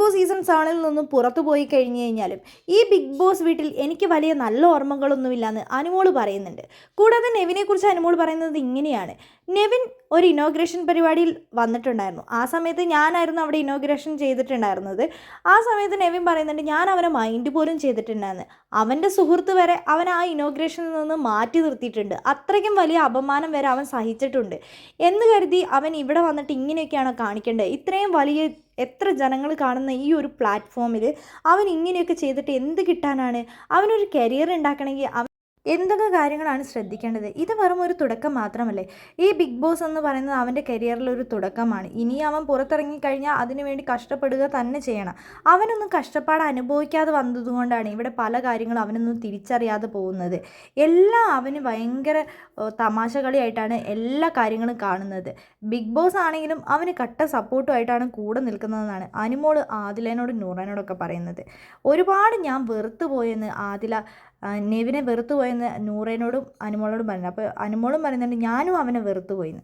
Boss season സെവനിൽ നിന്നും പുറത്തു പോയി കഴിഞ്ഞു കഴിഞ്ഞാലും ഈ ബിഗ് ബോസ് വീട്ടിൽ എനിക്ക് വലിയ നല്ല ഓർമ്മകളൊന്നുമില്ലെന്ന് അനുമോൾ പറയുന്നുണ്ട്. കൂടാതെ നെവിനെ കുറിച്ച് അനുമോൾ പറയുന്നത് ഇങ്ങനെയാണ്. നെവിൻ ഒരു ഇനോഗ്രേഷൻ പരിപാടിയിൽ വന്നിട്ടുണ്ടായിരുന്നു. ആ സമയത്ത് ഞാനായിരുന്നു അവിടെ ഇനോഗ്രേഷൻ ചെയ്തിട്ടുണ്ടായിരുന്നത്. ആ സമയത്ത് നെവിൻ പറയുന്നുണ്ട് ഞാൻ അവനെ മൈൻഡ് പോലും ചെയ്തിട്ടുണ്ടായിരുന്നു അവന്റെ സുഹൃത്ത് വരെ അവൻ ആ ഇനോഗ്രേഷനിൽ നിന്ന് മാറ്റി നിർത്തിയിട്ടുണ്ട്. അത്രയ്ക്കും വലിയ അപമാനം വരെ അവൻ സഹിച്ചിട്ടുണ്ട്. എന്ന് കരുതി അവൻ ഇവിടെ വന്നിട്ട് ഇങ്ങനെയൊക്കെയാണ് കാണിക്കേണ്ടത്. ഇത്രയും വലിയ എത്ര ജനങ്ങൾ കാണുന്ന ഈ ഒരു പ്ലാറ്റ്ഫോമിൽ അവൻ ഇങ്ങനെയൊക്കെ ചെയ്തിട്ട് എന്ത് കിട്ടാനാണ്? അവനൊരു കരിയർ ഉണ്ടാക്കണമെങ്കിൽ എന്തൊക്കെ കാര്യങ്ങളാണ് ശ്രദ്ധിക്കേണ്ടത്? ഇത് വെറും ഒരു തുടക്കം മാത്രമല്ലേ? ഈ ബിഗ് ബോസ് എന്ന് പറയുന്നത് അവന്റെ കരിയറിൽ ഒരു തുടക്കമാണ്. ഇനി അവൻ പുറത്തിറങ്ങിക്കഴിഞ്ഞാൽ അതിനുവേണ്ടി കഷ്ടപ്പെടുക തന്നെ ചെയ്യണം. അവനൊന്നും കഷ്ടപ്പാട് അനുഭവിക്കാതെ വന്നതുകൊണ്ടാണ് ഇവിടെ പല കാര്യങ്ങളും അവനൊന്നും തിരിച്ചറിയാതെ പോകുന്നത്. എല്ലാം അവന് ഭയങ്കര തമാശ കളിയായിട്ടാണ് എല്ലാ കാര്യങ്ങളും കാണുന്നത്. ബിഗ് ബോസ് ആണെങ്കിലും അവന് കട്ട സപ്പോർട്ടുമായിട്ടാണ് കൂടെ നിൽക്കുന്നതെന്നാണ് അനുമോൾ ആദിലേനോടും നൂറേനോടൊക്കെ പറയുന്നത്. ഒരുപാട് ഞാൻ വെറുത്തു പോയെന്ന് ആദില നെവിനെ വെറുത്തു പോയെന്ന് നൂറേനോടും അനുമോളോടും പറഞ്ഞു അപ്പോൾ അനുമോളും പറയുന്നുണ്ട് ഞാനും അവനെ വെറുത്തു പോയിന്ന്